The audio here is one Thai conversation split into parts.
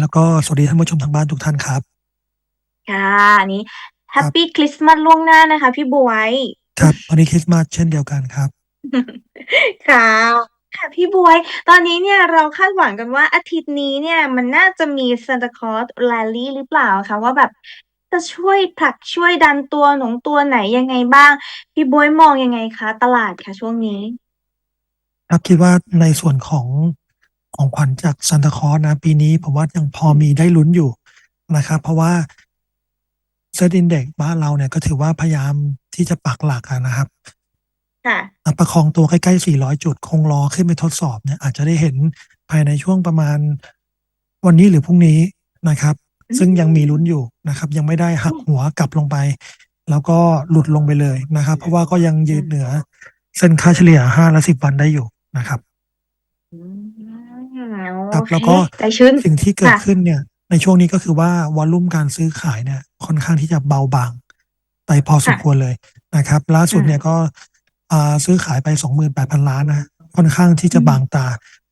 แล้วก็สวัสดีท่านผู้ชมทางบ้านทุกท่านครับ ค่ะอันนี้แฮครัปบปีคริสต์มาสล่วงหน้านะคะ พี่บ๊วยครับวันนี้คริสต์มาสเช่นเดียวกันครับ ค่ะค่ะพี่บ๊วย ตอนนี้เนี่ยเราคาดหวังกันว่าอาทิตย์นี้เนี่ยมันน่าจะมี Santa Claus Rally หรือเปล่าคะว่าแบบจะช่วยผลักช่วยดันตัวหนงตัวไหนยังไงบ้าง พี่บ๊วยมองยังไงคะ ตลาดค่ะช่วงนี้ ครับคิดว่าในส่วนของ ของขวัญจากซานตาคลอสนะ ปีนี้ผมว่ายังพอมีได้ลุ้นอยู่นะครับ เพราะว่าเซตอินเด็กบ้านเราเนี่ยก็ถือว่าพยายามที่จะปักหลักอะนะครับค่ะอะประคองตัวใกล้ๆ 400 จุด คงรอขึ้นไปทดสอบเนี่ยอาจจะได้เห็นภายในช่วงประมาณวันนี้หรือพรุ่งนี้นะครับอืมซึ่งยังมีลุ้นอยู่นะครับ ยังไม่ได้หักหัวกลับลงไป แล้วก็หลุดลงไปเลยนะครับ เพราะว่าก็ยังยืนเหนือ เส้นค่าเฉลี่ย 5 และ 10 วันได้อยู่นะครับอืม ครัโอบเคแล้วก็ใจชื้นสิ่งที่เกิดค่ะขึ้นเนี่ย ในช่วงนี้ก็คือว่าวอลลุ่มการซื้อขายเนี่ย ค่อนข้างที่จะเบาบาง ไปพอสมค่ะควรเลยนะครับ ล่าสุดอืมเนี่ยก็อ่าซื้อขายไป 28,000 ล้านนะ ค่อนข้างที่จะอืมบางตา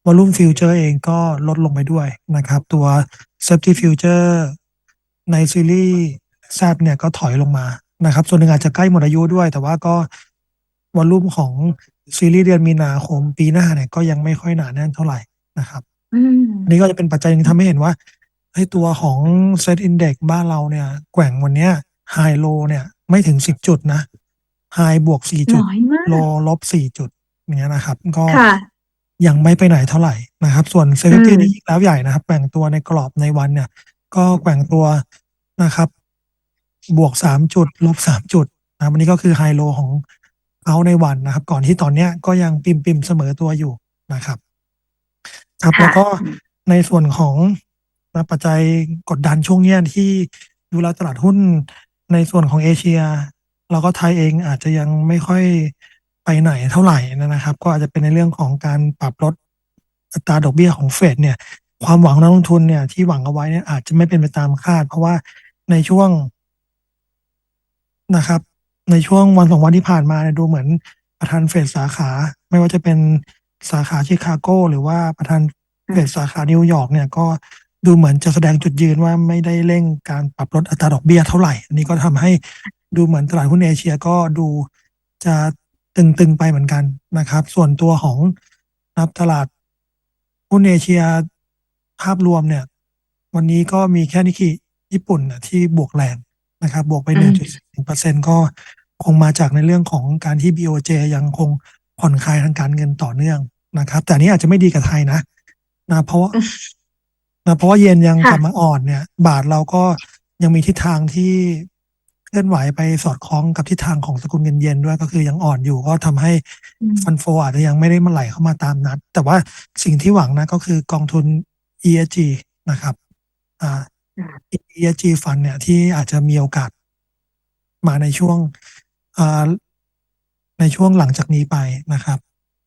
วอลลุ่มฟิวเจอร์เองก็ลดลงไปด้วยนะครับ ตัว Safety Future ในซีรีส์ Z เนี่ยก็ถอยลงมานะครับ ส่วนหนึ่งอาจจะใกล้หมดอายุด้วย แต่ว่าก็วอลลุ่มของซีรีส์เดือนมีนาคมปีหน้าเนี่ยก็ยังไม่ค่อยหนาแน่นเท่าไหร่นะครับ อืมอันนี้ก็จะเป็นปัจจัยหนึงทำให้เห็นว่าไอ้ตัวของ Set Index บ้านเราเนี่ย แกว่งวันเนี้ย High Low เนี่ย ไม่ถึง10จุดนะ High บวก4จุดน้อยมาก Low ลบ4จุดอย่างเงี้ยนะครับ ก็ ค่ะ ยังไม่ไปไหนเท่าไหร่นะครับ ส่วน Safety อืม นี่ยิ่งแล้วใหญ่นะครับแกว่งตัวในกรอบในวันเนี่ย ก็แกว่งตัวนะครับ บวก3จุด ลบ3จุดนะครับอันนี้ก็คือ High Low ของเขาในวันนะครับ ก่อนที่ตอนเนี้ยก็ยังปิมปิมๆเสมอตัวอยู่นะครับ ครับค่ะ แล้วก็ในส่วนของนะปัจจัยกดดันช่วงเนี้ยที่ดูแลวตลาดหุ้นในส่วนของเอเชีย แล้วก็ไทยเองอาจจะยังไม่ค่อยไปไหนเท่าไหร่นะครับ ก็อาจจะเป็นในเรื่องของการปรับลดอัตราดอกเบี้ยของเฟดเนี่ย ความหวังนักลงทุนเนี่ยที่หวังเอาไว้เนี่ยอาจจะไม่เป็นไปตามคาด เพราะว่าในช่วงนะครับ ในช่วงวันสองวันที่ผ่านมาเนี่ยดูเหมือนประธานเฟดสาขา ไม่ว่าจะเป็น สาขาชิคาโกหรือว่าประธานเฟดสาขานิวยอร์กเนี่ยก็ดูเหมือนจะแสดงจุดยืนว่าไม่ได้เร่งการปรับลดอัตราดอกเบี้ยเท่าไหร่ อันนี้ก็ทำให้ดูเหมือนตลาดหุ้นเอเชียก็ดูจะตึงๆไปเหมือนกันนะครับ ส่วนตัวของนับตลาดหุ้นเอเชียภาพรวมเนี่ย วันนี้ก็มีแค่นิกเกิญี่ปุ่นน่ะที่บวกแรงนะครับ บวกไปอืหนึ่งมจุดเปอร์เซ็นก็คงมาจากในเรื่องของการที่ BOJ ยังคง ผ่อนคลายทางการเงินต่อเนื่องนะครับ แต่อันนี้อาจจะไม่ดีกับไทยนะนะเพราะว่าอืมนะเพราะว่าเยนยังกค่ะลับมาอ่อนเนี่ย บาทเราก็ยังมีทิศทางที่เคลื่อนไหวไปสอดคล้องกับทิศทางของสกุลเงินเยนด้วยก็คือยังอ่อนอยู่ก็ทำให้อืมฟันโฟอาจจะยังไม่ได้มาไหลเข้ามาตามนัด แต่ว่าสิ่งที่หวังนะก็คือกองทุน ESG นะครับ อ่าอ่า ESG ฟันเนี่ยที่อาจจะมีโอกาสมาในช่วงอ่า ในช่วงหลังจากนี้ไปนะครับ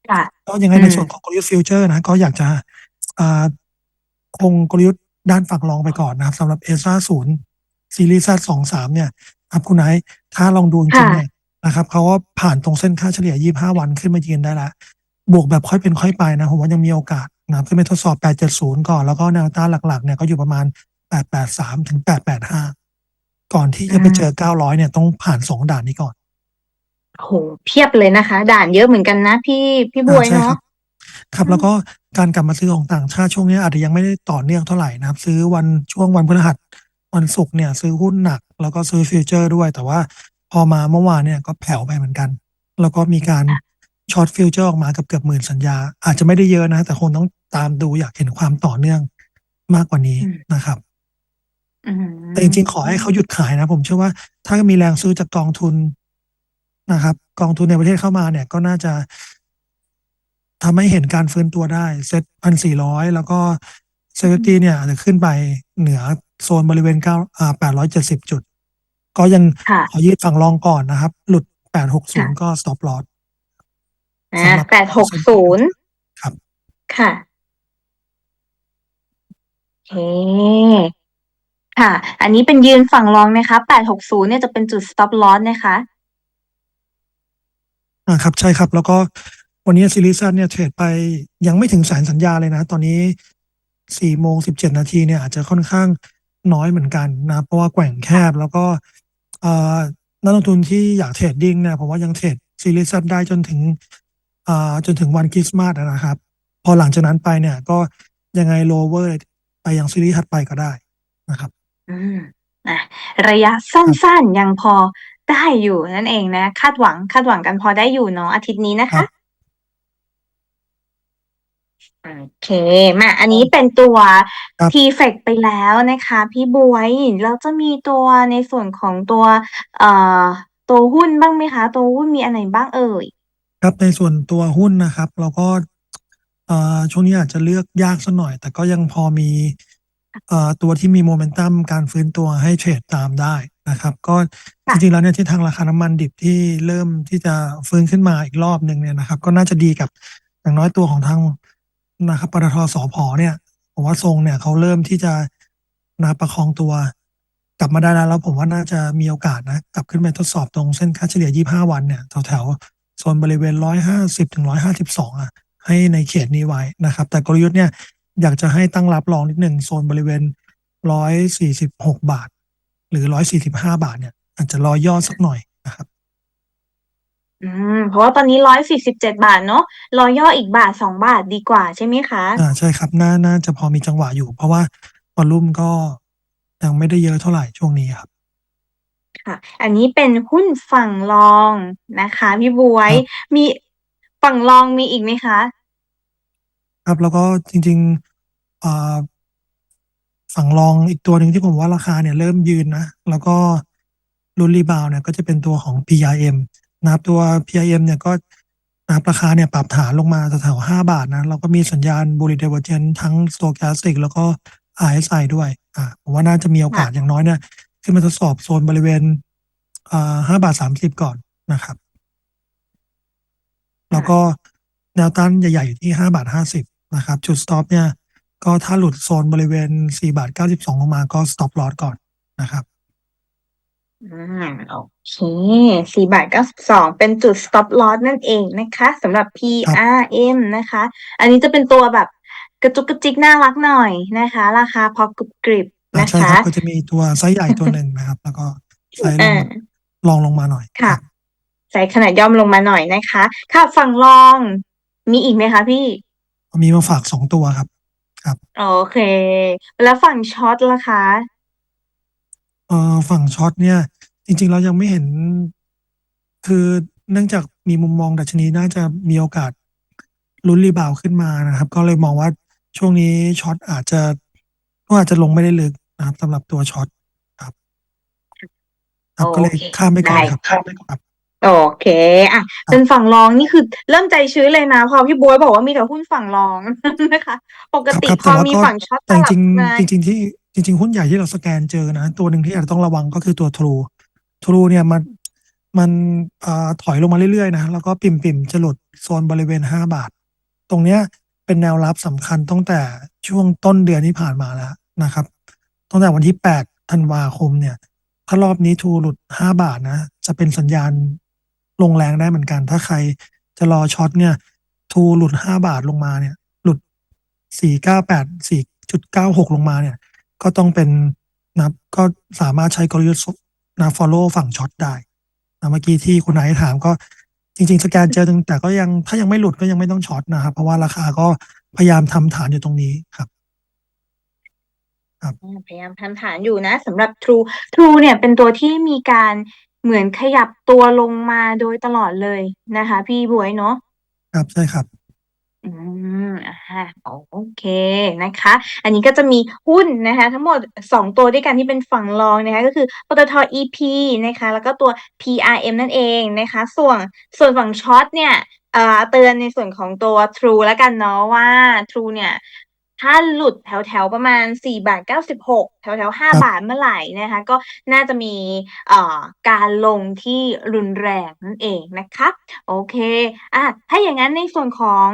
ค่ะ ก็ยังไงอืในมส่วนของกลยุทธ์ฟิวเจอร์นะก็อยากจะอ่าคงกลยุทธ์ด้านฝั่งรองไปก่อนนะครับสำหรับเอซ่าศูนย์ซีรีส์สองสามเนี่ยครับคุณไอซ์ถ้าลองดูจริค่ะงๆเนี่ยนะครับเขาก็ผ่านตรงเส้นค่าเฉลี่ย 25 วันขึ้นมายืนได้แล้วบวกแบบค่อยเป็นค่อยไปนะผมว่ายังมีโอกาสนะครับขึ้นไปทดสอบ 870 ก่อน แล้วก็แนวต้านหลักๆเนี่ยก็อยู่ประมาณ 883 ถึง 885 ก่อนที่จะไปเจอ 900 เนี่ยต้องผ่านสองด่านนี้ก่อน โหเพียบเลยนะคะ ด่านเยอะเหมือนกันนะพี่พี่บอ่าวยใช่คเนาะรับครับแล้วก็การกลับมาซื้อของต่างชาติช่วงนี้อาจจะยังไม่ได้ต่อเนื่องเท่าไหร่นะครับ ซื้อวันช่วงวันพฤหัสวันศุกร์เนี่ย ซื้อหุ้นหนัก แล้วก็ซื้อฟิวเจอร์ด้วย แต่ว่าพอมาเมื่อวานเนี่ยก็แผ่วไปเหมือนกัน แล้วก็มีการช็อตฟิวเจอร์ออกมาเกับเกือบหมื่นสัญญา อาจจะไม่ได้เยอะนะ แต่คงต้องตามดูอยากเห็นความต่อเนื่องมากกว่านี้อืมนะครับอืมแต่จริงๆขอให้เขาหยุดขายนะ ผมเชื่อว่าถ้ามีแรงซื้อจากกองทุน นะครับ กองทุนในประเทศเข้ามาเนี่ย ก็น่าจะทำให้เห็นการฟื้นตัวได้ เซ็ตพันสี่ร้อยแล้วก็เซฟตี้เนี่ยอาจจะขึ้นไปเหนือโซนบริเวณเก้าอ่าแปดร้อยเจ็ดสิบจุด ก็ยังค่ะขอยืดฝั่งรองก่อนนะครับ หลุดแปดหกศูนค่ะย์ก็ stop loss อ่าสำหรับแปดหกศูนย์ครับ ค่ะโอเคค่ะ อันนี้เป็นยืนฝั่งรองนะคะแปดหกศูนย์เนี่ยจะเป็นจุด stop loss นะคะ อ่าครับใช่ครับ แล้วก็วันนี้ซีรีส์ซันเนี่ยเทรดไปยังไม่ถึงแสนสัญญาเลยนะ ตอนนี้4โมง17นาทีเนี่ยอาจจะค่อนข้างน้อยเหมือนกันนะ เพราะว่าแกว่งแคบแล้วก็เอ่อนักลงทุนที่อยากเทรดดิ้งเนี่ยผมว่ายังเทรดซีรีส์สั้นได้จนถึงอ่าจนถึงวันคริสต์มาสนะครับ พอหลังจากนั้นไปเนี่ยก็ยังไง lower ไปยังซีรีส์ถัดไปก็ได้นะครับอืมอะระยะสั้นๆ ยังพอ ได้อยู่นั่นเองนะ คาดหวัง คาดหวังกันพอได้อยู่เนาะอาทิตย์นี้นะครัคะ บ โอเค มาอันนี้เป็นตัว ครับ T-Flex ไปแล้วนะคะ พี่บวยแล้วจะมีตัวในส่วนของตัว เอ่อ ตัวหุ้นบ้างไหมคะ ตัวหุ้นมีอันไหนบ้างเอ่ย ครับในส่วนตัวหุ้นนะครับ เราก็เอ่อช่วงนี้อาจจะเลือกยากสักหน่อย แต่ก็ยังพอมีเอ่อตัวที่มีโมเมนตัมการฟื้นตัวให้เทรดตามได้ นะครับ ก็จค่ะ ริงๆแล้วเนี่ยที่ทางราคาน้ำมันดิบที่เริ่มที่จะฟื้นขึ้นมาอีกรอบหนึ่งเนี่ยนะครับ ก็น่าจะดีกับอย่างน้อยตัวของทางนะครับปตทสพเนี่ยผมว่าทรงเนี่ยเขาเริ่มที่จะนะประคองตัวกลับมาได้แล้วแล้วผมว่าน่าจะมีโอกาสนะกลับขึ้นไปทดสอบตรงเส้นค่าเฉลี่ย 25 วันเนี่ยแถวๆโซนบริเวณ 150ถึง152อะ ให้ในเขตนี้ไว้นะครับ แต่กลยุทธ์เนี่ยอยากจะให้ตั้งรับรองนิดหนึ่งโซนบริเวณ 146 บาท หรือ145บาทเนี่ย อาจจะรอย่อสักหน่อยนะครับอืมเพราะว่าตอนนี้ร้อยสี่สิบเจ็ดบาทเนาะรอย่ออีกบาทสองบาทดีกว่าใช่ไหมคะอ่าใช่ครับน่าน่าจะพอมีจังหวะอยู่ เพราะว่าวอลลุ่มก็ยังไม่ได้เยอะเท่าไหร่ช่วงนี้ครับค่ะ อันนี้เป็นหุ้นฝั่งรองนะคะพี่บวยครับมีฝั่งรองมีอีกไหมคะ ครับแล้วก็จริงๆเอ่อ ฝั่งรองอีกตัวหนึ่งที่ผมว่าราคาเนี่ยเริ่มยืนนะ แล้วก็ลุ้นรีบาวด์เนี่ยก็จะเป็นตัวของ PRM นะครับตัว PRM เนี่ยก็นะครับราคาเนี่ยปรับฐานลงมาแถวๆ5บาทนะเราก็มีสัญญาณ bullish divergence ทั้ง stochastic แล้วก็ RSI ด้วยอ่าผมว่าน่าจะมีโอกาสอย่างน้อยเนี่ยขึ้นมาทดสอบโซนบริเวณอ่า5บาท30ก่อนนะครับ แล้วก็แนวต้านใหญ่ ๆ อยู่ที่5บาท50นะครับ จุด stop เนี่ย ก็ถ้าหลุดโซนบริเวณ4บาท92 ลงมาก็ stop loss ก่อนนะครับอืมโอเคสี่บาทเก้าสิบสองเป็นจุด stop loss นั่นเองนะคะสำหรับ PRM นะคะ อันนี้จะเป็นตัวแบบกระจุกกระจิกน่ารักหน่อยนะคะ ราคาพอกรุบกริบอ่านะใช่คะครับก็จะมีตัวไซส์ใหญ่ตัวหนึ่งนะครับ แล้วก็ไซส์ลงอ่ามาลองลงมาหน่อยค่ะรับใส่ขนาดย่อมลงมาหน่อยนะคะ ค่ะฝั่งรองมีอีกไหมคะพี่ มีมาฝากสองตัวครับ โอเค แล้วฝั่งช็อตล่ะคะ เอ่อ ฝั่งช็อตเนี่ย จริงๆเรายังไม่เห็น คือเนื่องจากมีมุมมองดัชนีน่าจะมีโอกาสลุ้นรีบาวด์ขึ้นมานะครับ ก็เลยมองว่าช่วงนี้ช็อตอาจจะก็อาจจะลงไม่ได้ลึกนะครับสำหรับตัวช็อตครับ ครับก็เลยโอเคข้ามไปก่อนได้ ครับข้ามไปก่อนครับ โอเค อะเป็นฝั่งรองนี่คือเริ่มใจชื้นเลยนะ พอพี่บวยบอกว่ามีแต่หุ้นฝั่งรองนะคะ ปกติครับพแต่อว่ามีก็ฝั่งช็อตสแต่จลับริงมาๆจริงๆที่จริง ๆ หุ้นใหญ่ที่เราสแกนเจอนะ ตัวหนึ่งที่อาจจะต้องระวังก็คือตัว True True เนี่ยมันมันเอ่อถอยลงมาเรื่อยๆนะ แล้วก็ปิ่มปิ่มๆจะหลุดโซนบริเวณห้าบาท ตรงเนี้ยเป็นแนวรับสำคัญตั้งแต่ช่วงต้นเดือนที่ผ่านมาแล้วนะครับตั้งแต่วันที่แปดธันวาคมเนี่ย ถ้ารอบนี้ทูหลุดห้าบาทนะ จะเป็นสัญญาณ ลงแรงได้เหมือนกัน ถ้าใครจะรอช็อตเนี่ยทูหลุดห้าบาทลงมาเนี่ย หลุดสี่เก้าแปดสี่จุดเก้าหกลงมาเนี่ย ก็ต้องเป็นนะก็สามารถใช้กลยุทธ์นะ follow ฝั่งช็อตได้นะเมื่อกี้ที่คุณไอซ์ถามก็จริง ๆ สแกนเจอแต่ก็ยังถ้ายังไม่หลุดก็ยังไม่ต้องช็อตนะครับ เพราะว่าราคาก็พยายามทำฐานอยู่ตรงนี้ครับพยายามทำฐานอยู่นะสำหรับ True True เนี่ยเป็นตัวที่มีการ เหมือนขยับตัวลงมาโดยตลอดเลยนะคะ พี่บวยเนาะ ครับใช่ครับ อืมอ่าโอเคนะคะ อันนี้ก็จะมีหุ้นนะคะ ทั้งหมดสองตัวด้วยกันที่เป็นฝั่งรองนะคะ ก็คือปตท EP นะคะ แล้วก็ตัว PRM นั่นเองนะคะ ส่วนส่วนฝั่งช็อตเนี่ยเอ่อเตือนในส่วนของตัว True แล้วกันเนาะว่า True เนี่ย ถ้าหลุดแถวแถวๆประมาณสี่บาทเก้าสิบหกแถวแถวห้าครับบาทเมื่อไหร่นะคะ ก็น่าจะมีเอ่อการลงที่รุนแรงนั่นเองนะคะ โอเคอะถ้าอย่างนั้นในส่วนของ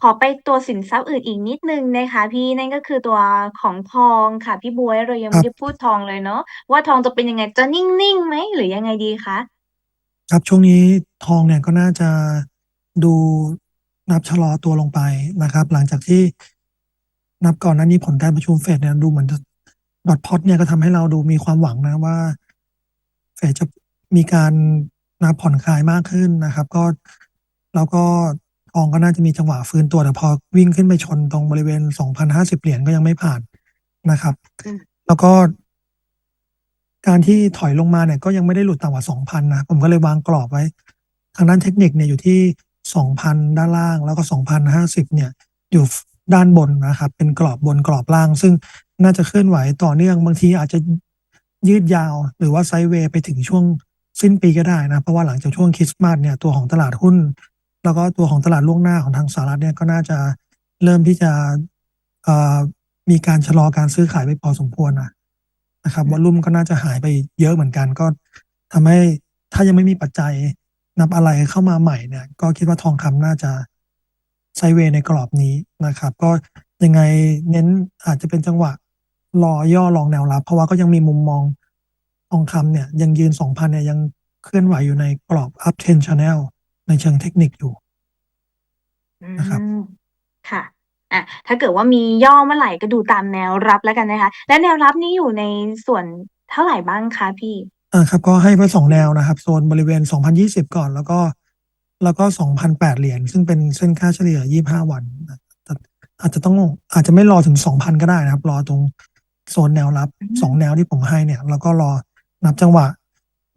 ขอไปตัวสินทรัพย์อื่นอีกนิดนึงนะคะ พี่นั่นก็คือตัวของทองค่ะ พี่บวยเรายังครัไม่บได้พูดทองเลยเนาะว่าทองจะเป็นยังไงจะนิ่งๆไหมหรือยังไงดีคะครับช่วงนี้ทองเนี่ยก็น่าจะดูนับชะลอตัวลงไปนะครับ หลังจากที่ นับก่อนหน้านี้ผลการประชุมเฟดเนี่ยดูเหมือนดอทพอตเนี่ยก็ทำให้เราดูมีความหวังนะว่า เฟดจะมีการนะผ่อนคลายมากขึ้นนะครับ ก็แล้วก็ทองก็น่าจะมีจังหวะฟื้นตัวแต่พอวิ่งขึ้นไปชนตรงบริเวณสองพันห้าสิบเหรียญก็ยังไม่ผ่านนะครับ แล้วก็การที่ถอยลงมาเนี่ยก็ยังไม่ได้หลุดต่ำกว่าสองพันนะ ผมก็เลยวางกรอบไว้ ทางด้านเทคนิคเนี่ยอยู่ที่สองพันด้านล่างแล้วก็สองพันห้าสิบเนี่ย อยู่ ด้านบนนะครับ เป็นกรอบบนกรอบล่าง ซึ่งน่าจะเคลื่อนไหวต่อเนื่องบางทีอาจจะยืดยาว หรือว่าไซด์เวย์ไปถึงช่วงสิ้นปีก็ได้นะ เพราะว่าหลังจากช่วงคริสต์มาสเนี่ยตัวของตลาดหุ้น แล้วก็ตัวของตลาดล่วงหน้าของทางสหรัฐเนี่ยก็น่าจะเริ่มที่จะมีการชะลอการซื้อขายไปพอสมควรนะนะครับวอลลุ่มก็น่าจะหายไปเยอะเหมือนกัน ก็ทำให้ถ้ายังไม่มีปัจจัยนับอะไรเข้ามาใหม่เนี่ย ก็คิดว่าทองคำน่าจะ ไซด์เวย์ในกรอบนี้นะครับ ก็ยังไงเน้นอาจจะเป็นจังหวะรอย่อลองแนวรับ เพราะว่าก็ยังมีมุมมองทองคำเนี่ย ยังยืนสองพันเนี่ยยังเคลื่อนไหวอยู่ในกรอบ up trend channel ในเชิงเทคนิคอยู่นะครับอืมค่ะอะถ้าเกิดว่ามีย่อเมื่อไหร่ก็ดูตามแนวรับแล้วกันนะคะ และแนวรับนี้อยู่ในส่วนเท่าไหร่บ้างคะพี่อ่าครับ ก็ให้ไว้สองแนวนะครับ โซนบริเวณ 2020 ก่อน แล้วก็ แล้วก็2,008เหรียญซึ่งเป็นเส้นค่าเฉลี่ย25วันแต่อาจจะต้องอาจจะไม่รอถึง2,000ก็ได้นะครับ รอตรงโซนแนวรับอืมสองแนวที่ผมให้เนี่ย แล้วก็รอนับจังหวะ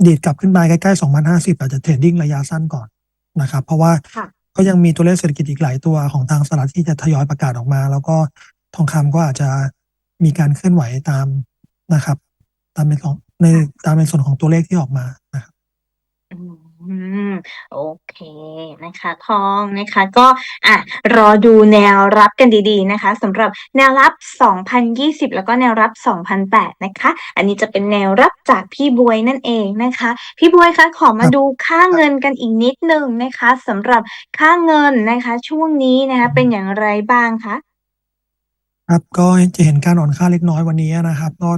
ดีดกลับขึ้นไปใกล้ๆ2,050อาจจะเทรดดิ้งระยะสั้นก่อนนะครับ เพราะว่าค่ะก็ยังมีตัวเลขเศรษฐกิจอีกหลายตัวของทางสหรัฐที่จะทยอยประกาศออกมา แล้วก็ทองคำก็อาจจะมีการเคลื่อนไหวตามนะครับ ตามในของในตามในส่วนของตัวเลขที่ออกมานะครับ อืม โอเคนะคะทองนะคะ ก็อะรอดูแนวรับกันดีๆนะคะสำหรับแนวรับ 2020 แล้วก็แนวรับ 2008 นะคะ อันนี้จะเป็นแนวรับจากพี่บวยนั่นเองนะคะ พี่บวยคะขอมาดูค่าเงินกันอีกนิดนึงนะคะสำหรับค่าเงินนะคะ ช่วงนี้นะคะ เป็นอย่างไรบ้างคะครับก็จะเห็นการอ่อนค่าเล็กน้อยวันนี้นะครับ ก็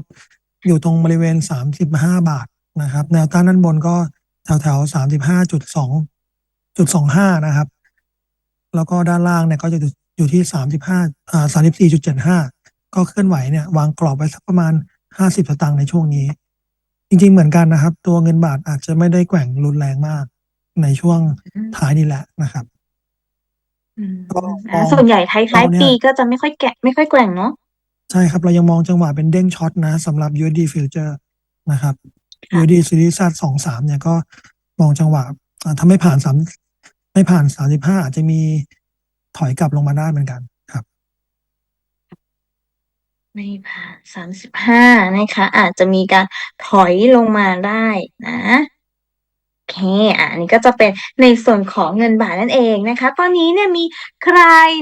อยู่ตรงบริเวณ 35 บาทนะครับ แนวต้านด้านบนก็ แถวแถว35.2จุด25นะครับ แล้วก็ด้านล่างเนี่ยก็จะอยู่ที่35อ่า34.75ก็เคลื่อนไหวเนี่ยวางกรอบไว้สักประมาณ50สตางค์ในช่วงนี้ จริง ๆ เหมือนกันนะครับ ตัวเงินบาทอาจจะไม่ได้แกว่งรุนแรงมาก ในช่วงอืมท้ายนี้แหละนะครับอืมก็อะมองส่วนใหญ่ท้ายเราเนี่ยๆปีก็จะไม่ค่อยแกะไม่ค่อยแกว่งเนาะใช่ครับ เรายังมองจังหวะเป็นเด้งช็อตนะสำหรับ USD Future นะครับ ค่ะ USD Series สองสามเนี่ยก็มองจังหวะอ่าถ้าไม่ผ่านสามไม่ผ่านสามสิบห้าอาจจะมีถอยกลับลงมาได้เหมือนกันครับ ไม่ผ่านสามสิบห้านะคะ อาจจะมีการถอยลงมาได้นะโอ เคอะอันนี้ก็จะเป็นในส่วนของเงินบาทนั่นเองนะคะ ตอนนี้เนี่ยมีใคร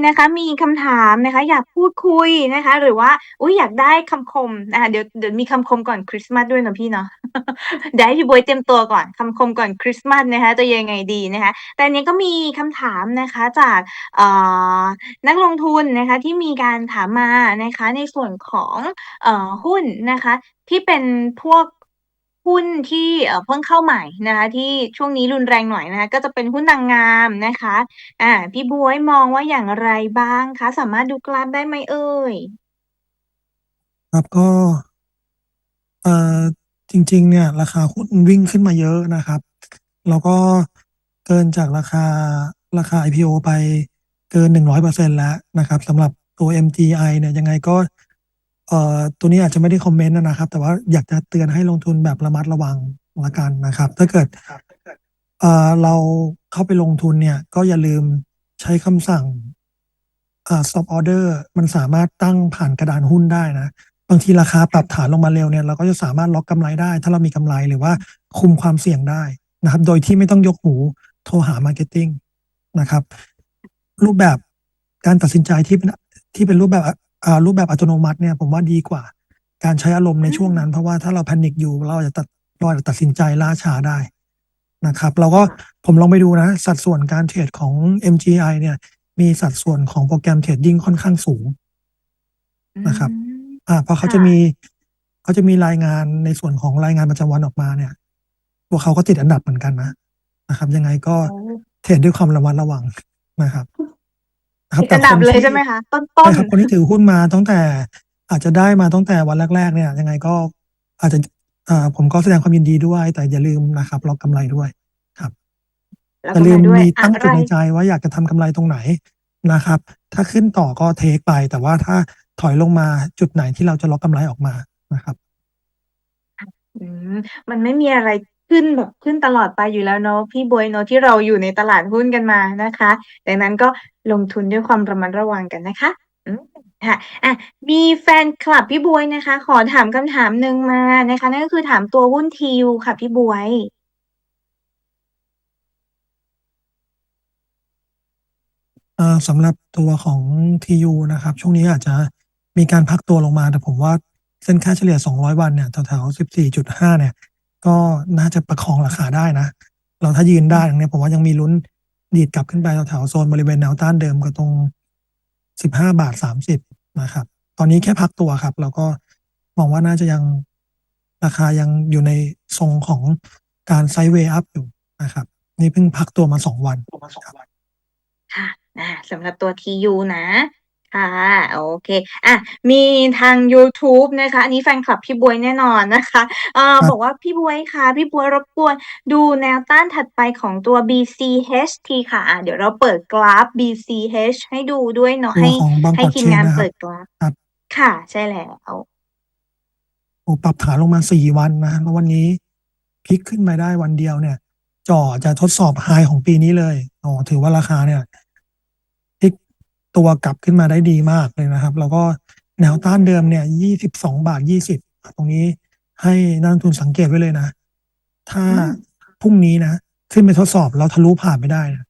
นะคะ มีคำถามนะคะ อยากพูดคุยนะคะ หรือว่าอุ้ยอยากได้คำคมนะคะเดี๋ยวเดี๋ยวมีคำคมก่อนคริสต์มาสด้วยนะพี่เนาะเดี๋ยวให้พี่บวยเตรียมตัวก่อนคำคมก่อนคริสต์มาสนะคะ จะยังไงดีนะคะ แต่นี้ก็มีคำถามนะคะจากเอ่อนักลงทุนนะคะที่มีการถามมานะคะ ในส่วนของเอ่อหุ้นนะคะ ที่เป็นพวก หุ้นที่เอ่อเพิ่งเข้าใหม่นะคะที่ช่วงนี้รุนแรงหน่อยนะคะก็จะเป็นหุ้นนางงามนะคะอ่าพี่บวยมองว่าอย่างไรบ้างคะ สามารถดูกราฟได้ไหมเอ่ย ครับก็เอ่อจริง ๆ เนี่ย ราคาหุ้นวิ่งขึ้นมาเยอะนะครับ แล้วก็เกินจากราคาราคา IPO ไปเกินหนึ่งร้อยเปอร์เซ็นแล้วนะครับสำหรับตัว MGI เนี่ยยังไงก็ ตัวนี้อาจจะไม่ได้คอมเมนต์นะครับ แต่ว่าอยากจะเตือนให้ลงทุนแบบระมัดระวังละกันนะครับ ถ้าเกิดเอ่อเราเข้าไปลงทุนเนี่ย ก็อย่าลืมใช้คำสั่งอ่า stop order มันสามารถตั้งผ่านกระดานหุ้นได้นะ บางทีราคาปรับฐานลงมาเร็วเนี่ย เราก็จะสามารถล็อกกำไรได้ ถ้าเรามีกำไรหรือว่าคุมความเสี่ยงได้นะครับ โดยที่ไม่ต้องยกหูโทรหามาร์เก็ตติ้งนะครับ รูปแบบการตัดสินใจที่เป็นที่เป็นรูปแบบ รูปแบบอัตโนมัติเนี่ยผมว่าดีกว่า การใช้อารมณ์ในช่วงนั้น เพราะว่าถ้าเราแพนิคอยู่เราอาจจะตัดเราอาจจะตัดสินใจล่าช้าได้นะครับ เราก็ผมลองไปดูนะ สัดส่วนการเทรดของ MGI เนี่ย มีสัดส่วนของโปรแกรมเทรดดิ้งค่อนข้างสูงนะครับอืมอ่าเพราะเขาค่ะจะมีเขาจะมีรายงานในส่วนของรายงานประจำวันออกมาเนี่ยพวกเขาก็ติดอันดับเหมือนกันนะนะครับ ยังไงก็โอ้เทรดด้วยความระมัดระวังนะครับ นะครับติดแต่อันดัคบนเลยที่ใช่ไหมคะ ต้ใช่นครับคนที่ถือหุ้นมาตั้งแต่ อาจจะได้มาตั้งแต่วันแรก ๆ เนี่ย ยังไงก็อาจจะอ่าผมก็แสดงความยินดีด้วย แต่อย่าลืมนะครับล็อกกำไรด้วยครับๆแล้วอย่าลืกำไรมด้วยมีอะตั้งไรจุดในใจว่าอยากจะทำกำไรตรงไหนนะครับ ถ้าขึ้นต่อก็เทกไป แต่ว่าถ้าถอยลงมาจุดไหนที่เราจะล็อกกำไรออกมานะครับอืมมันไม่มีอะไร ขึ้นแบบขึ้นตลอดไปอยู่แล้วเนาะพี่บวยเนาะที่เราอยู่ในตลาดหุ้นกันมานะคะ ดังนั้นก็ลงทุนด้วยความระมัดระวังกันนะคะอืมค่ะอะ มีแฟนคลับพี่บวยนะคะ ขอถามคำถามหนึ่งมานะคะ นั่นก็คือถามตัวหุ้น TU ค่ะพี่บวยเอ่อสำหรับตัวของ TU นะครับ ช่วงนี้อาจจะมีการพักตัวลงมา แต่ผมว่าเส้นค่าเฉลี่ย 200 วันเนี่ยแถวๆ14.5 เนี่ย ก็น่าจะประคองราคาได้นะแล้วถ้ายืนได้ตรงเนี้ยผมว่ายังมีลุ้นดีดกลับขึ้นไปแถวโซนบริเวณแนวต้านเดิมก็ตรง15.30นะครับ ตอนนี้แค่พักตัวครับแล้วก็มองว่าน่าจะยังราคายังอยู่ในทรงของการไซด์เวย์อัปอยู่นะครับ นี่เพิ่งพักตัวมา2วันครับค่ะสำหรับตัว TU นะ ค่ะ โอเคอะมีทางยูทูบนะคะ อันนี้แฟนคลับพี่บ๊วยแน่นอนนะคะ เอ่อ ครับ บอกว่า"พี่บ๊วยคะพี่บ๊วยรบกวนดูแนวต้านถัดไปของตัว BCH ทีค่ะ"อ่าเดี๋ยวเราเปิดกราฟ BCH ให้ดูด้วยเนาะ ตัใหว้ของบางให้กอกทีมเชนงานนะคเปิรับดกราฟ ครับ ค่ะ ใช่แล้ว โอ้ปรับฐานลงมา4วันนะแล้ววันนี้พลิกขึ้นมาได้วันเดียวเนี่ย จ่อจะทดสอบ High ของปีนี้เลยอ๋อถือว่าราคาเนี่ยพลิก ตัวกลับขึ้นมาได้ดีมากเลยนะครับ แล้วก็แนวต้านเดิมเนี่ย22.20ตรงนี้ให้นักลงทุนสังเกตไว้เลยนะ ถ้าอืมพรุ่งนี้นะขึ้นไปทดสอบแล้วทะลุผ่านไปได้นะ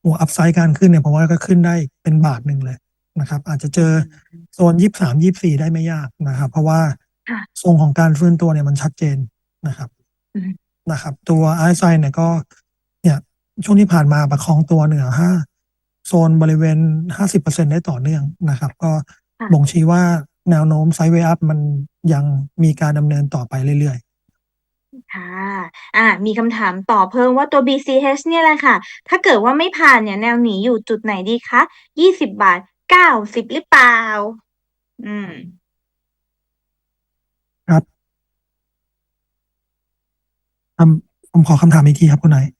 โอ้อัปไซด์การขึ้นเนี่ยผมว่าก็ขึ้นได้เป็นบาทหนึ่งเลยนะครับ อาจจะเจอโซน23-24ได้ไม่ยากนะครับ เพราะว่าค่ะทรงของการฟื้นตัวเนี่ยมันชัดเจนนะครับอืมนะครับ ตัว RSI เนี่ยก็ เนี่ยช่วงที่ผ่านมาประคองตัวเหนือ5 โซนบริเวณ 50%ได้ต่อเนื่องนะครับ ก็ค่ะบ่งชี้ว่าแนวโน้มไซด์เวย์อัปมันยังมีการดำเนินต่อไปเรื่อยค่ะ อ่า มีคำถามต่อเพิ่มว่าตัว BCH เนี่ยแหละค่ะ ถ้าเกิดว่าไม่ผ่านเนี่ยแนวหนีอยู่จุดไหนดีคะ20 บาท 90 หรือเปล่า?อืมๆครับคำผมขอคำถามอีกทีครับคุณไอซ์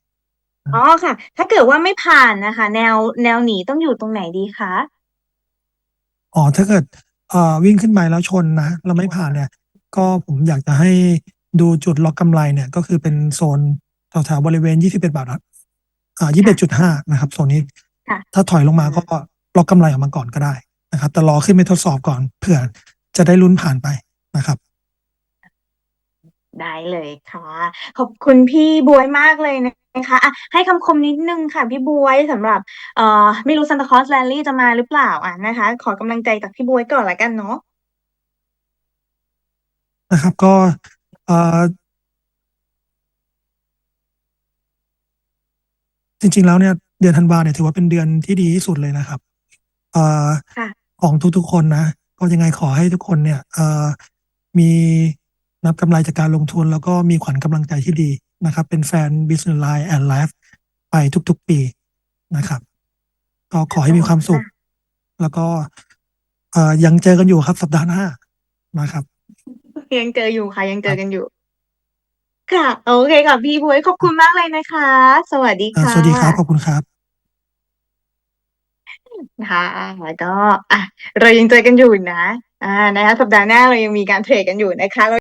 อ๋อค่ะ ถ้าเกิดว่าไม่ผ่านน่ะค่ะแนวแนวหนีต้องอยู่ตรงไหนดีคะ?อ๋อถ้าเกิดเอ่อวิ่งขึ้นไปแล้วชนนะแล้วไม่ผ่านเนี่ย ก็ผมอยากจะให้ดูจุดล็อกกำไรเนี่ย ก็คือเป็นโซนแถวๆบริเวณ 21 บาทอ่าค่ะ21.5 นะครับโซนนี้ ค่ะ ถ้าถอยลงมาอืก็มล็อกกำไรออกมาก่อนก็ได้นะครับ แต่รอขึ้นไปทดสอบก่อนเผื่อจะได้ลุ้นผ่านไปนะครับ ได้เลยค่ะ ขอบคุณพี่บ๊วยมากเลยนะคะอะให้คำคมนิดหนึ่งค่ะ พี่บ๊วยสำหรับเอ่อไม่รู้ Santa Claus Rally จะมาหรือเปล่า?อะนะคะ ขอกำลังใจจากพี่บ๊วยก่อนแล้วกันเนาะนะครับก็เอ่อจริงๆแล้วเนี่ยเดือนธันวาเนี่ยถือว่าเป็นเดือนที่ดีที่สุดเลยนะครับเอ่อค่ะ ของทุกๆคนนะ ก็ยังไงขอให้ทุกคนเนี่ยเอ่อมี นับกำไรจากการลงทุนแล้วก็มีขวัญกำลังใจที่ดีนะครับ เป็นแฟน Business Line and Life ไปทุกๆปีนะครับ ก็ขอให้มีความสุขค่ะแล้วก็เอ่อยังเจอกันอยู่ครับสัปดาห์หน้านะครับ ยังเจออยู่ค่ะ ยังเจครัอบกันอยู่ ค่ะ โอเคค่ะ พี่บ๊วยขอบคุณมากเลยนะคะ สวัสดีอ่าค่สวัสดีครับ ขอะบคุณครับค่ะก็อะเรายังเจอกันอยู่นะอานะคะสัปดาห์หน้าเรายังมีการเทรดกันอยู่นะคะ